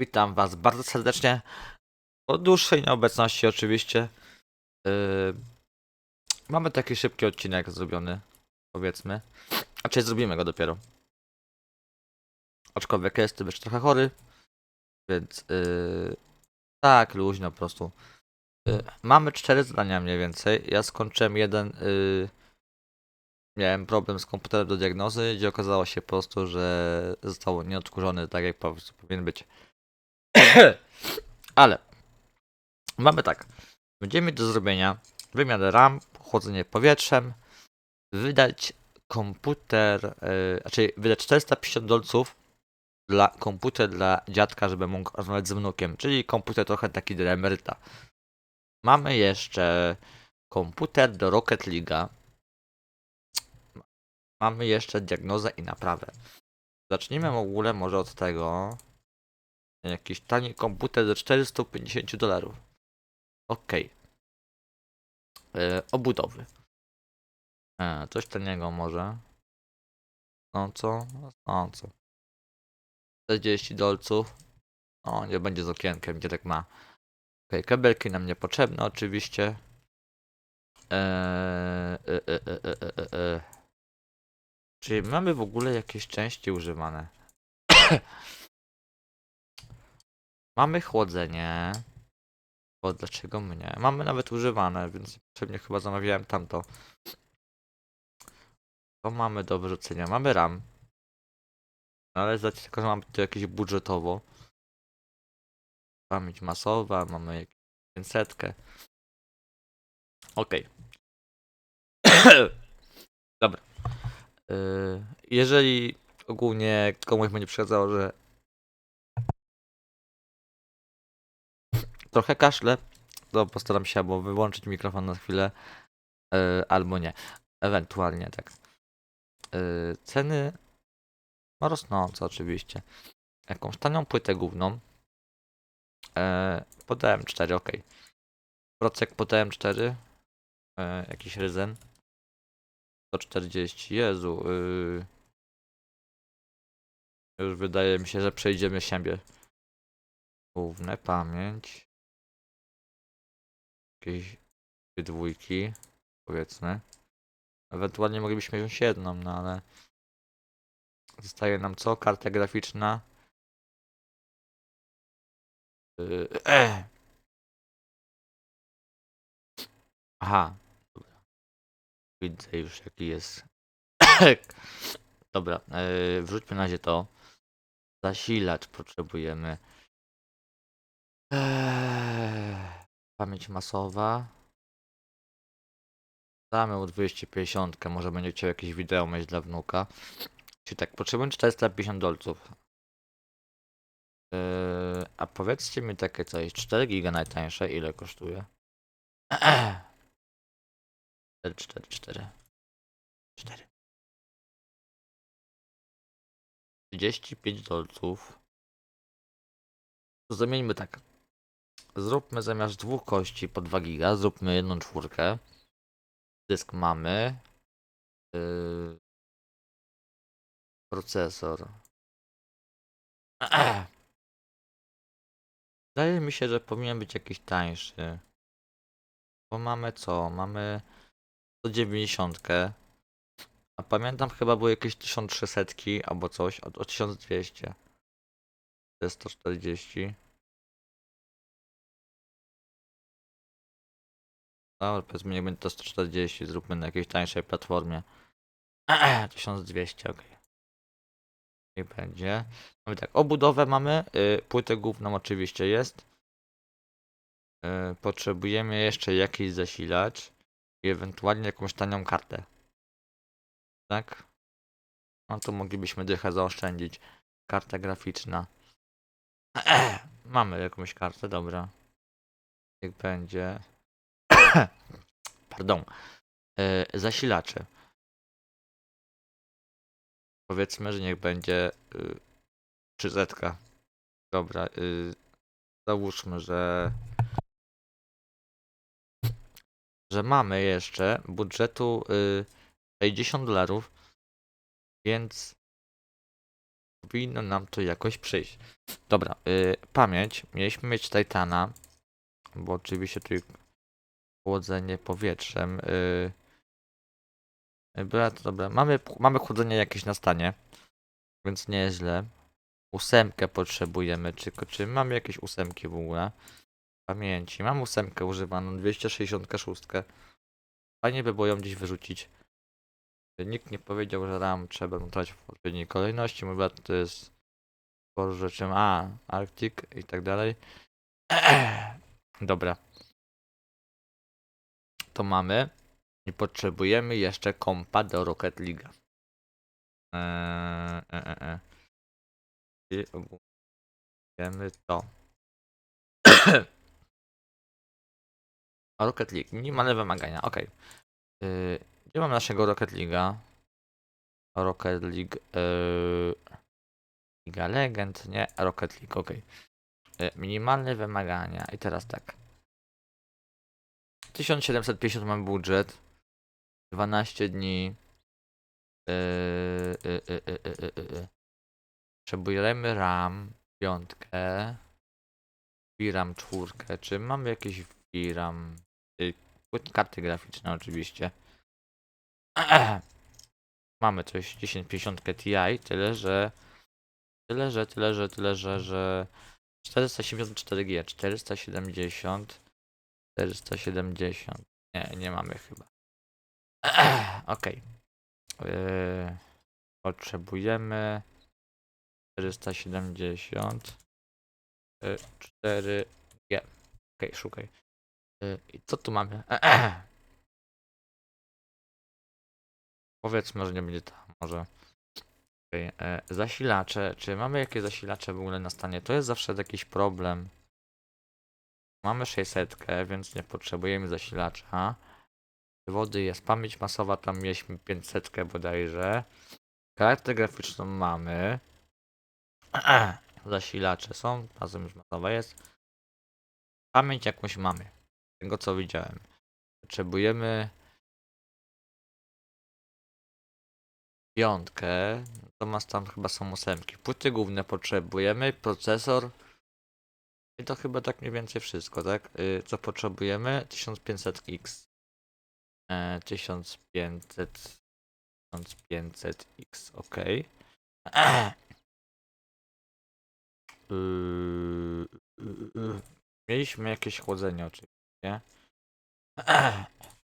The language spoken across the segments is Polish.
Witam Was bardzo serdecznie. Po dłuższej nieobecności oczywiście. Yy, mamy taki szybki odcinek zrobiony, powiedzmy. Znaczy zrobimy go dopiero. Aczkolwiek jestem jeszcze trochę chory, więc yy, tak, luźno po prostu. Yy, mamy cztery zadania mniej więcej. Ja skończyłem jeden. Yy, miałem problem z komputerem do diagnozy, gdzie okazało się po prostu, że został nieodkurzony tak jak powinien być. Ale mamy tak. Będziemy do zrobienia wymianę RAM, chłodzenie powietrzem, wydać komputer, yy, znaczy wydać 450 dolców dla komputer dla dziadka, żeby mógł rozmawiać z wnukiem, czyli komputer trochę taki dla emeryta. Mamy jeszcze komputer do Rocket League'a. Mamy jeszcze diagnozę i naprawę. Zacznijmy w ogóle może od tego. Jakiś tani komputer za 450 dolarów. Okej. Okay. Obudowy. E, coś taniego może. No co? No co? 40 dolców. O, nie będzie z okienkiem, gdzie tak ma. Okay, kabelki nam niepotrzebne oczywiście. Eee, e, e, e, e, e, e. Czy mamy w ogóle jakieś części używane? Mamy chłodzenie. Bo dlaczego mnie? Mamy nawet używane, więc pewnie chyba zamawiałem tamto. To mamy do wyrzucenia. Mamy RAM. No ale zdać tylko, że mamy tu jakieś budżetowo. Pamięć masowa, mamy jakąś 500. Okej. Dobra. Yy, jeżeli ogólnie komuś będzie przeszkadzało, że trochę kaszle, to postaram się albo wyłączyć mikrofon na chwilę, yy, albo nie. Ewentualnie tak. Yy, ceny rosnące oczywiście. Jakąś tanią płytę główną. Yy, podałem 4, ok. Procek podałem 4. Yy, jakiś ryzen. 140, Jezu. Yy. Już wydaje mi się, że przejdziemy siebie. Główne, pamięć. Jakieś dwie dwójki, powiedzmy. Ewentualnie moglibyśmy wziąć jedną, no ale... Zostaje nam co? Karta graficzna. Yy, eh. Aha. Widzę już jaki jest. Dobra, yy, wrzućmy na razie to. Zasilacz potrzebujemy. Eee, pamięć masowa. Damy mu 250, może będzie chciał jakieś wideo mieć dla wnuka. Czyli tak, potrzebujemy 450 dolców. Eee, a powiedzcie mi takie coś, 4 giga najtańsze, ile kosztuje? 4, 4, 4. 4. 35 dolców. Zamieńmy tak. Zróbmy zamiast dwóch kości po 2 giga, zróbmy jedną czwórkę. Dysk mamy. Yy... Procesor. Wydaje mi się, że powinien być jakiś tańszy. Bo mamy co? Mamy 190. A pamiętam chyba były jakieś 1300 albo coś, o, o 1200. To jest 140. Dobra, powiedzmy niech będzie to 140, zróbmy na jakiejś tańszej platformie. 1200, ok. Niech będzie. Mamy tak, obudowę mamy, y, płytę główną oczywiście jest. Y, potrzebujemy jeszcze jakiś zasilacz i ewentualnie jakąś tanią kartę. Tak? No to moglibyśmy dychę zaoszczędzić. Karta graficzna. Mamy jakąś kartę, dobra. Niech będzie. Pardon. Yy, zasilacze. Powiedzmy, że niech będzie yy, 3 Dobra. Yy, załóżmy, że że mamy jeszcze budżetu yy, 60 dolarów, więc powinno nam to jakoś przyjść. Dobra, y, pamięć. Mieliśmy mieć Titana, bo oczywiście tu chłodzenie powietrzem. Y, y, Dobra, to dobra. Mamy, mamy chłodzenie jakieś na stanie, więc nieźle. Ósemkę potrzebujemy. Czy, czy mamy jakieś ósemki w ogóle? Pamięci. Mam ósemkę używaną, 266. Fajnie by było ją gdzieś wyrzucić. Nikt nie powiedział, że RAM trzeba montować w odpowiedniej kolejności. Mój brat to jest sporo rzeczy. A, Arctic i tak dalej. Dobra. To mamy. I potrzebujemy jeszcze kompa do Rocket League. Eee, e. I ogólnie to. Rocket League. Minimalne wymagania. Ok. Yy, gdzie mam naszego Rocket League'a? Rocket League. Yy, Liga Legend, nie? Rocket League, ok. Minimalne wymagania. I teraz tak. 1750 mam budżet. 12 dni. Yy, RAM, piątkę. VRAM czwórkę. Czy mamy jakieś VRAM? Yy, karty graficzne oczywiście. Mamy coś 1050 Ti, tyle że tyle że tyle że tyle że że 474 G, 470 470. Nie, nie mamy chyba. Okej. Yy, potrzebujemy 470 yy, 4G. Okej, szukaj. Yy, I co tu mamy? Powiedzmy, że nie będzie tam, może. Okej, e, zasilacze. Czy mamy jakieś zasilacze w ogóle na stanie? To jest zawsze jakiś problem. Mamy 600, więc nie potrzebujemy zasilacza. Wody jest pamięć masowa, tam mieliśmy 500 bodajże. Kartę graficzną mamy. Zasilacze są, razem już masowa jest. Pamięć jakąś mamy. Tego co widziałem. Potrzebujemy piątkę. Natomiast tam chyba są ósemki. Płyty główne potrzebujemy, procesor. I to chyba tak mniej więcej wszystko, tak? Y, co potrzebujemy? 1500X. E, 1500. 1500X, ok. Mieliśmy jakieś chłodzenie oczywiście.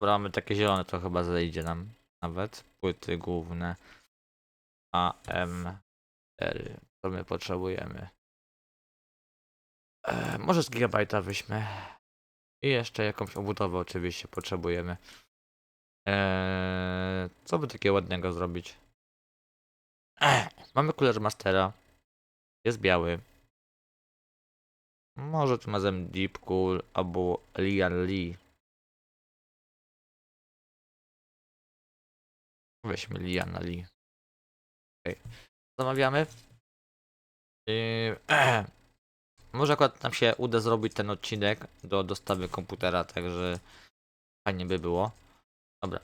Dobra, mamy takie zielone, to chyba zejdzie nam nawet. Płyty główne. AM4. To my potrzebujemy. E, może z gigabajta weźmy. I jeszcze jakąś obudowę oczywiście potrzebujemy. Eee, co by takiego ładnego zrobić? E, mamy Cooler Mastera. Jest biały. Może tu razem Deep Cool albo Lian Lee. Weźmy Liana Lee. Okay. Zamawiamy. Yy, może akurat nam się uda zrobić ten odcinek do dostawy komputera, także fajnie by było. Dobra.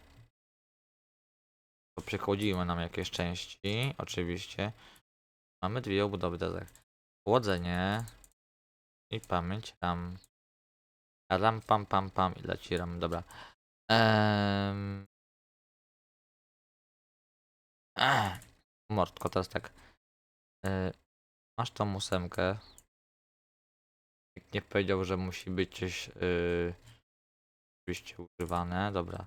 To przychodziły nam jakieś części, oczywiście. Mamy dwie obudowy tak. Chłodzenie i pamięć RAM. RAM, pam, pam, pam i leci RAM, dobra. Ehm... Ech, Mordko, teraz tak. E, masz tą ósemkę. Nie powiedział, że musi być coś yy, oczywiście używane. Dobra.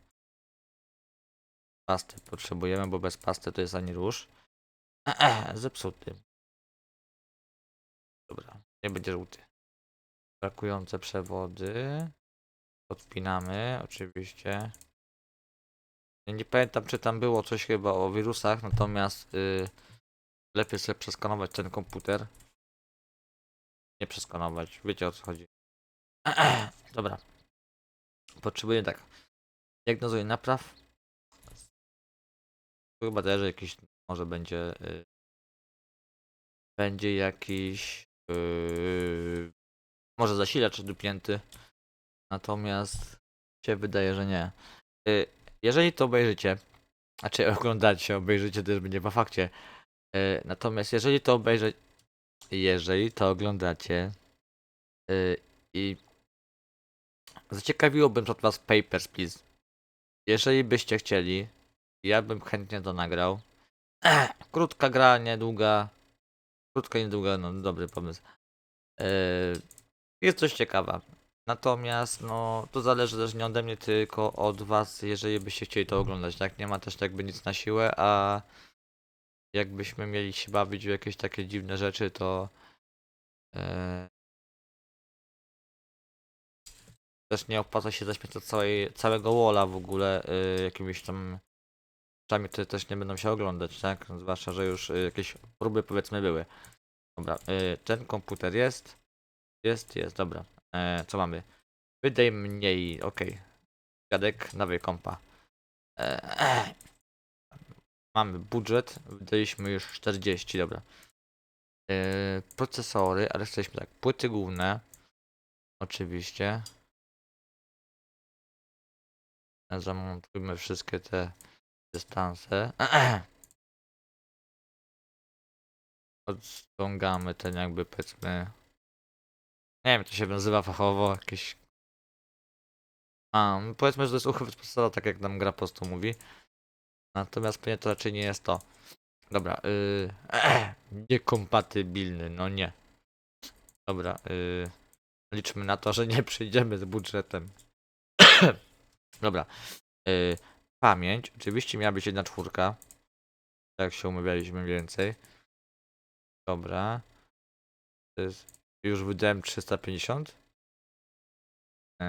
Pasty potrzebujemy, bo bez pasty to jest ani róż. Zepsuty. Dobra, nie będzie żółty. Brakujące przewody. Podpinamy, oczywiście. Ja nie pamiętam, czy tam było coś chyba o wirusach, natomiast y, lepiej sobie przeskanować ten komputer. Nie przeskanować, wiecie o co chodzi. Dobra. Potrzebuję tak. Diagnozuję napraw. Tu chyba też jakiś, może będzie, y, będzie jakiś, y, może zasilacz dupięty. Natomiast się wydaje, że nie. Y, jeżeli to obejrzycie, znaczy oglądacie, obejrzycie też będzie po fakcie, E, Natomiast jeżeli to obejrzeć, jeżeli to oglądacie e, i zaciekawiłoby od was Papers, Please. Jeżeli byście chcieli, ja bym chętnie to nagrał. Krótka gra, niedługa. Krótka, niedługa, no dobry pomysł. E, Jest dość ciekawa. Natomiast, no, to zależy też nie ode mnie, tylko od was, jeżeli byście chcieli to oglądać, tak? Nie ma też jakby nic na siłę, a jakbyśmy mieli się bawić w jakieś takie dziwne rzeczy, to e, też nie opłaca się zaśmiecać całej, całego walla w ogóle e, jakimiś tam rzeczami, które też nie będą się oglądać, tak? Zwłaszcza, że już e, jakieś próby powiedzmy były. Dobra, e, ten komputer jest, jest, jest, dobra. E, co mamy? Wydaj mniej, okej. Gadek, nowy kompa. E, mamy budżet, wydaliśmy już 40, dobra. E, procesory, ale jesteśmy tak, płyty główne. Oczywiście. Zamontujmy wszystkie te dystanse. Odciągamy ten jakby powiedzmy. Nie wiem, to się nazywa fachowo, jakieś. A, powiedzmy, że to jest uchwyt procesora, tak jak nam gra po prostu mówi. Natomiast pewnie to raczej nie jest to. Dobra, yy, niekompatybilny, no nie. Dobra, yy, liczmy na to, że nie przyjdziemy z budżetem. Dobra, yy, pamięć, oczywiście miała być jedna czwórka. Tak się umawialiśmy więcej. Dobra. Jest, już wydałem 350. Yy,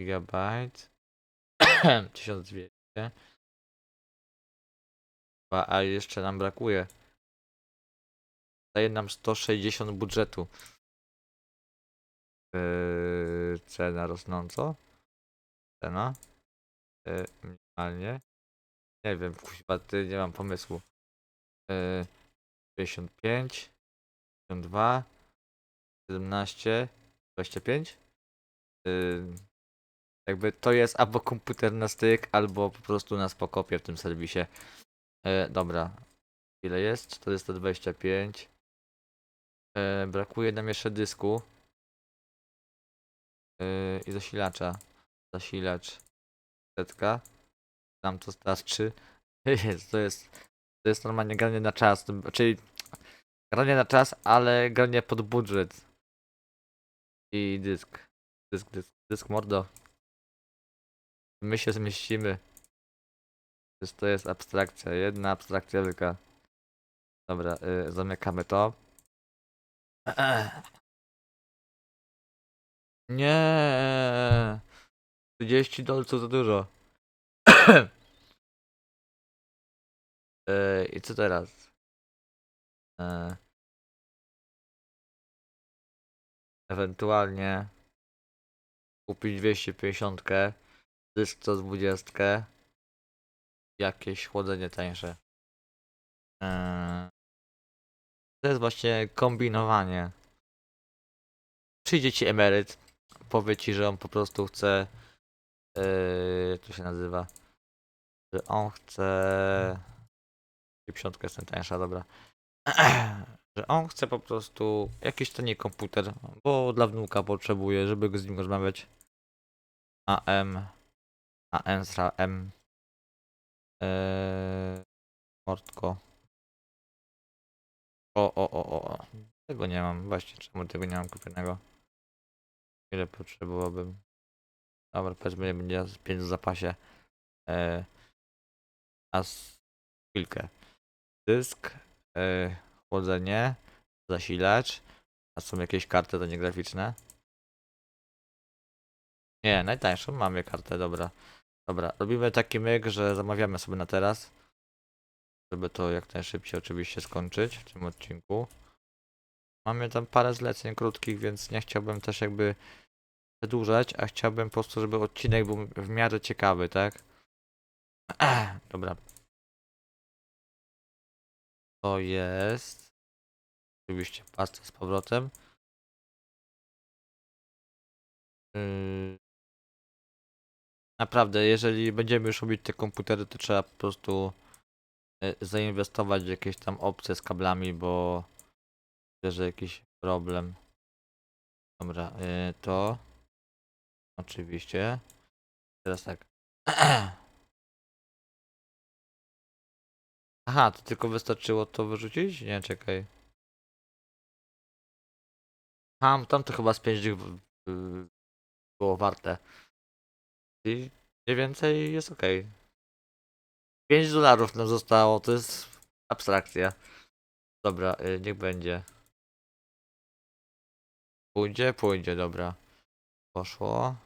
gigabyte. 1200. A, jeszcze nam brakuje. Daje nam 160 budżetu. Yy, cena rosnąco. Cena. Yy, minimalnie. Nie wiem, kuźwa, ty nie mam pomysłu. Yy, 55. 52. 17. 25. Yy, jakby to jest albo komputer na styk, albo po prostu na spokopie w tym serwisie. E, dobra. Ile jest? 425. E, brakuje nam jeszcze dysku. E, I zasilacza. Zasilacz. Setka. Nam to starczy. Jest, to jest. To jest normalnie granie na czas. Czyli granie na czas, ale granie pod budżet. I dysk. Dysk, dysk, dysk mordo. My się zmieścimy. Przecież to jest abstrakcja. Jedna abstrakcja wielka. Dobra, y, zamykamy to. Nie. 30 dolców to dużo. Y, I co teraz? Y, Ewentualnie kupić 250, dysk 120, jakieś chłodzenie tańsze. Eee, To jest właśnie kombinowanie. Przyjdzie ci emeryt, powie ci, że on po prostu chce. Yy, jak to się nazywa? Że on chce. 50 jest najtańsza, dobra. że on chce po prostu jakiś tani komputer, bo dla wnuka potrzebuje, żeby z nim rozmawiać. AM. AM, sra, M. Eee, Mordko. O, o, o, o. Tego nie mam. Właśnie, czemu tego nie mam kupionego? Ile potrzebowałbym? Dobra, powiedzmy, będzie 5 w zapasie. Eee, a chwilkę. Dysk, eee, chłodzenie, zasilacz. A są jakieś karty to nie graficzne? Nie, najtańszą mamy kartę, dobra. Dobra, robimy taki myk, że zamawiamy sobie na teraz. Żeby to jak najszybciej oczywiście skończyć w tym odcinku. Mamy tam parę zleceń krótkich, więc nie chciałbym też jakby przedłużać, a chciałbym po prostu, żeby odcinek był w miarę ciekawy, tak? Dobra. To jest. Oczywiście pasta z powrotem. Yy... Naprawdę, jeżeli będziemy już robić te komputery, to trzeba po prostu y, zainwestować w jakieś tam opcje z kablami, bo widzę, że jakiś problem. Dobra, y, to oczywiście. Teraz tak. Aha, to tylko wystarczyło to wyrzucić? Nie, czekaj. Tam, tam to chyba z 5 dych w- w- było warte. I mniej więcej jest ok. 5 dolarów nam zostało, to jest abstrakcja. Dobra, y, niech będzie. Pójdzie, pójdzie, dobra. Poszło.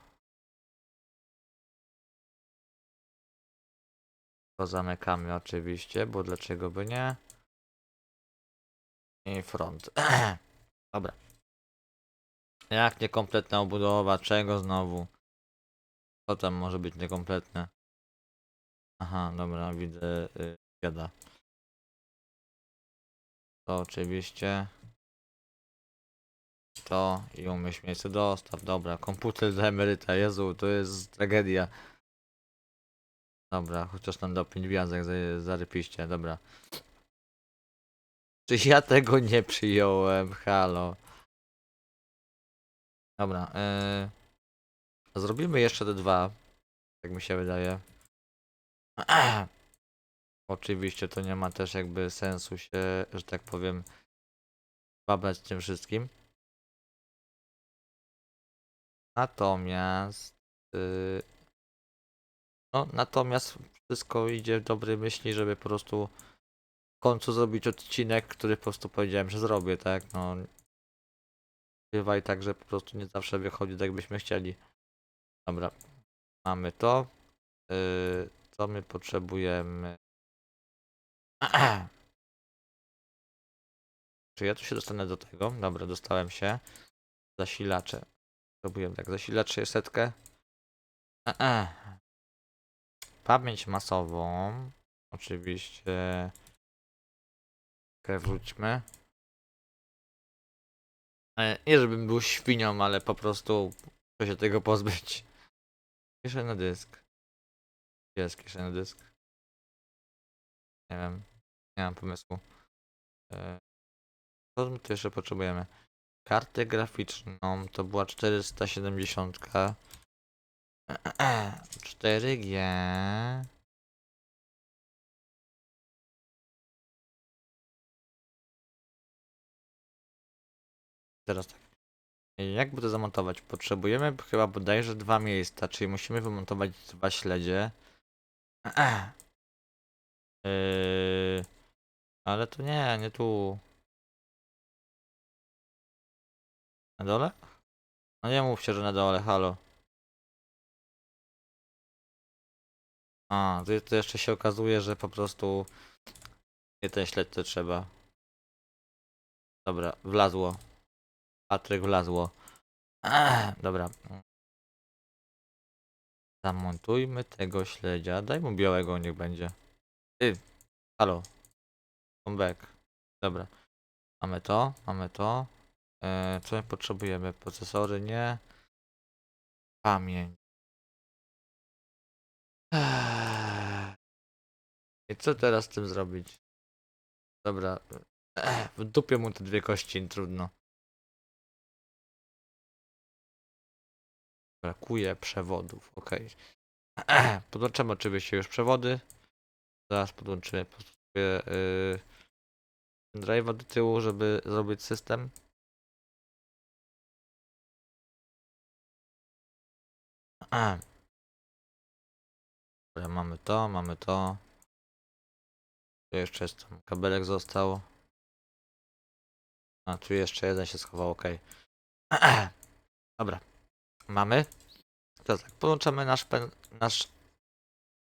To zamykamy oczywiście, bo dlaczego by nie? I front. Dobra. Jak niekompletna obudowa? Czego znowu? Co tam może być niekompletne? Aha, dobra, widzę y, biada. To oczywiście. To i umyśl miejsce dostaw. Dobra, komputer dla emeryta. Jezu, to jest tragedia. Dobra, chociaż nam do 5 gwiazdek za- zarypiście, dobra. Czy ja tego nie przyjąłem? Halo. Dobra, yy... Zrobimy jeszcze te dwa. Tak mi się wydaje. Oczywiście to nie ma też jakby sensu się, że tak powiem, babrać tym wszystkim. Natomiast. Yy... No, natomiast wszystko idzie w dobrej myśli, żeby po prostu w końcu zrobić odcinek, który po prostu powiedziałem, że zrobię, tak? No. Bywa i tak, że po prostu nie zawsze wychodzi tak, jakbyśmy chcieli. Dobra. Mamy to. Yy, co my potrzebujemy? Czy ja tu się dostanę do tego? Dobra, dostałem się. Zasilacze. Próbuję tak, zasilacz setkę. Pamięć masową. Oczywiście. Wróćmy. E, Nie żebym był świnią, ale po prostu chcę się tego pozbyć. Kiszę na dysk. Gdzie jest kiszę na dysk? Nie wiem. Nie mam pomysłu. E, Co my tu jeszcze potrzebujemy? Kartę graficzną to była 470. 4G. Teraz tak. Jakby to zamontować? Potrzebujemy chyba bodajże dwa miejsca, czyli musimy wymontować dwa śledzie. Yy, ale to nie, nie tu. Na dole? No nie mówcie, że na dole, halo. A, to, to jeszcze się okazuje, że po prostu nie ten śledź co trzeba. Dobra, wlazło. Patryk wlazło. Dobra. Zamontujmy tego śledzia. Daj mu białego, niech będzie. Ty, halo. Come back. Dobra. Mamy to, mamy to. E, co my potrzebujemy? Procesory nie. Pamięć. I co teraz z tym zrobić? Dobra. W dupie mu te dwie kości, trudno. Brakuje przewodów, ok. Podłączymy oczywiście już przewody. Zaraz podłączymy po prostu yy, drive'a do tyłu, żeby zrobić system. Dobra, mamy to, mamy to. Tu jeszcze jest tam kabelek został. A tu jeszcze jeden się schował, ok. Dobra. Mamy. To tak, podłączamy nasz, pen, nasz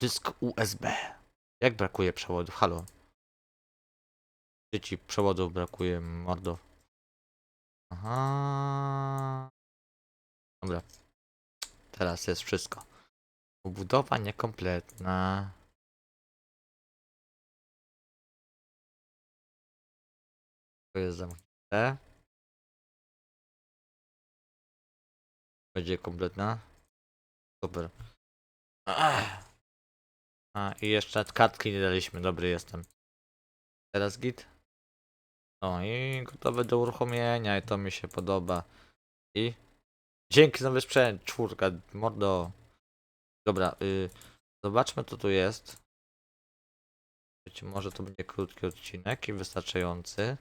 dysk USB. Jak brakuje przewodów? Halo. Gdzie ci przewodów brakuje, mordo? Aha. Dobra. Teraz jest wszystko. Obudowa niekompletna. To jest zamknięte. Będzie kompletna. Super. A, i jeszcze kartki nie daliśmy, dobry jestem. Teraz git. No i gotowe do uruchomienia i to mi się podoba. I dzięki za sprzęt, czwórka, mordo. Dobra, y, zobaczmy co tu jest. Być może to będzie krótki odcinek i wystarczający.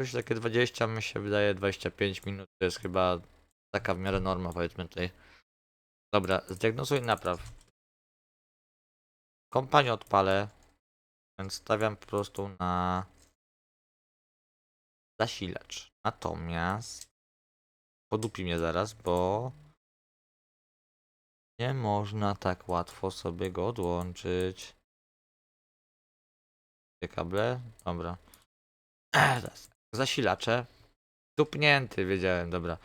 Już takie 20 mi się wydaje, 25 minut to jest chyba taka w miarę norma powiedzmy tutaj. Dobra, zdiagnozuj napraw. Kompanię odpalę, więc stawiam po prostu na zasilacz. Natomiast podupi mnie zaraz, bo nie można tak łatwo sobie go odłączyć. Te kable? Dobra. Zasilacze. Dupnięty, wiedziałem, dobra.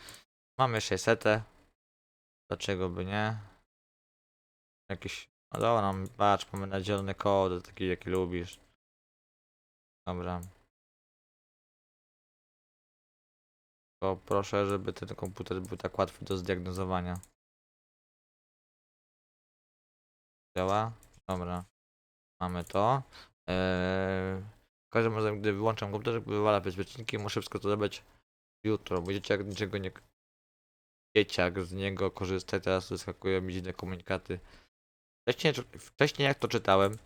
Mamy 600. Dlaczego by nie? Jakiś. No dobra, no, patrz, mamy nadzielone kody, taki jaki lubisz. Dobra. Proszę, żeby ten komputer był tak łatwy do zdiagnozowania. Działa? Dobra. Mamy to. Eee, każdym razie, gdy wyłączam komputer, wywala bezpieczniki, muszę wszystko to zrobić jutro, bo dzieciak niczego nie... Dzieciak z niego korzysta i teraz wyskakują mi dziwne komunikaty. Wcześniej, wcześniej jak to czytałem,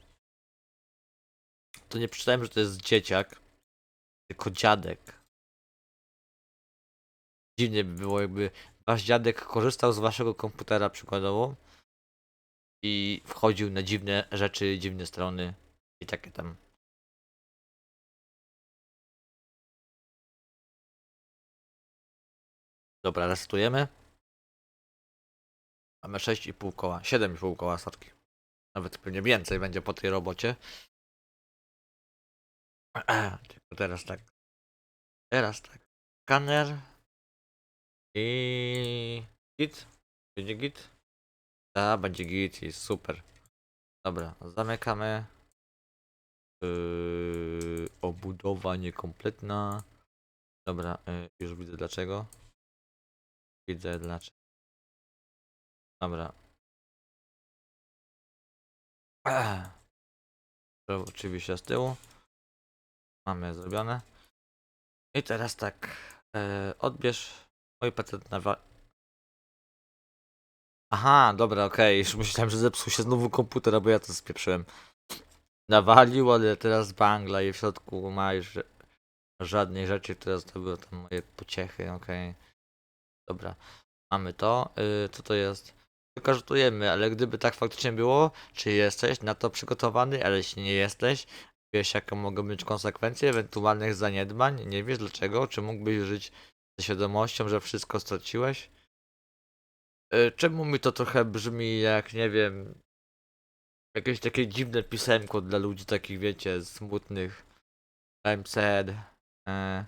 to nie przeczytałem, że to jest dzieciak, tylko dziadek. Dziwnie by było, jakby wasz dziadek korzystał z waszego komputera przykładowo i wchodził na dziwne rzeczy, dziwne strony i takie tam. Dobra, resetujemy. Mamy 6,5 koła, 7,5 koła sorki. Nawet pewnie więcej będzie po tej robocie. Tylko teraz tak. Teraz tak. Skaner. I git. Będzie git. A, będzie git i super. Dobra, zamykamy. Yy, obudowa niekompletna. Dobra, yy, już widzę dlaczego. Widzę dlaczego. Dobra. To oczywiście z tyłu. Mamy zrobione. I teraz tak. E, odbierz mój patent na wa- Aha, dobra, okej. Już myślałem, że zepsuł się znowu komputer, bo ja to spieprzyłem. Nawalił, ale teraz bangla i w środku ma już ża- żadnej rzeczy, które zdobyły tam moje pociechy, okej. Dobra. Mamy to. Y, co to jest? Tylko ale gdyby tak faktycznie było, czy jesteś na to przygotowany, ale jeśli nie jesteś, wiesz jakie mogą być konsekwencje ewentualnych zaniedbań, nie wiesz dlaczego, czy mógłbyś żyć ze świadomością, że wszystko straciłeś? Y, Czemu mi to trochę brzmi jak, nie wiem, jakieś takie dziwne pisemko dla ludzi takich, wiecie, smutnych. I'm sad. E,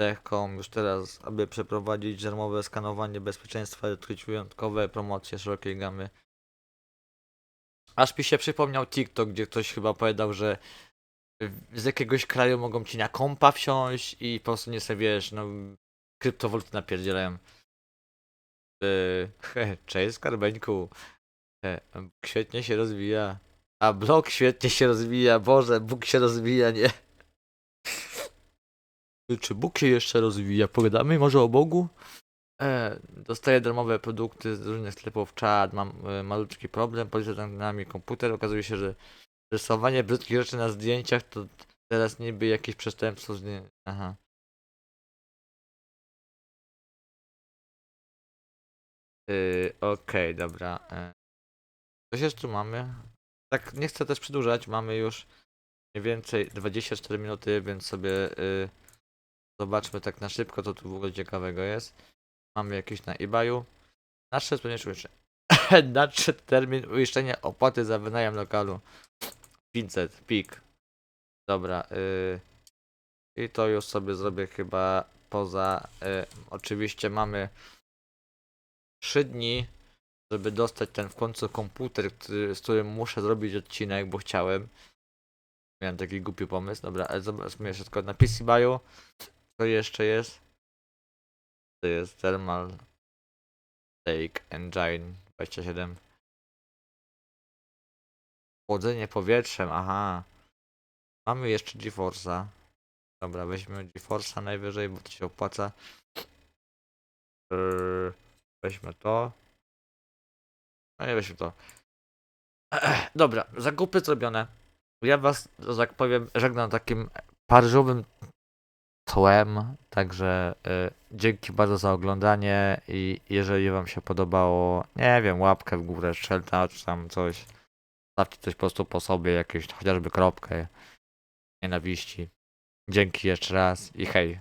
Techcom już teraz, aby przeprowadzić darmowe skanowanie bezpieczeństwa i odkryć wyjątkowe promocje szerokiej gamy. Aż mi się przypomniał TikTok, gdzie ktoś chyba powiedział, że z jakiegoś kraju mogą ci na kompa wsiąść i po prostu nie sobie wiesz, no kryptowaluty napierdzielają. Yy, cześć skarbeńku. E, Bóg świetnie się rozwija. A blok świetnie się rozwija. Boże, Bóg się rozwija, nie? Czy Bóg się jeszcze rozwija? Pogadamy może o Bogu? E, dostaję darmowe produkty z różnych sklepów czad. Mam e, malutki problem. Policzę na mi komputer. Okazuje się, że rysowanie brzydkich rzeczy na zdjęciach to teraz niby jakieś przestępstwo. Z nie... Aha. Yy, Okej, dobra. E, Coś jeszcze mamy? Tak, nie chcę też przedłużać. Mamy już mniej więcej 24 minuty, więc sobie y, zobaczmy tak na szybko, co tu w ogóle ciekawego jest. Mamy jakieś na eBayu. Nadszedł. Nadszedł termin uiszczenia opłaty za wynajem lokalu. 500, pik. Dobra. Y, I to już sobie zrobię chyba poza. Y, oczywiście mamy 3 dni żeby dostać ten w końcu komputer, który, z którym muszę zrobić odcinek, bo chciałem. Miałem taki głupi pomysł. Dobra, zobaczmy jeszcze tylko na PC Bio. Co jeszcze jest? To jest Thermal Lake Engine 27. Chłodzenie powietrzem, aha. Mamy jeszcze GeForce'a. Dobra, weźmy GeForce'a najwyżej, bo to się opłaca. Yy, weźmy to. No nie weźmy to. Dobra, zakupy zrobione. Ja was, że tak powiem, żegnam takim parżowym tłem. Także y, dzięki bardzo za oglądanie i jeżeli wam się podobało, nie wiem, łapkę w górę, strzelta czy tam coś. Stawcie coś po prostu po sobie, jakieś chociażby kropkę nienawiści. Dzięki jeszcze raz i hej.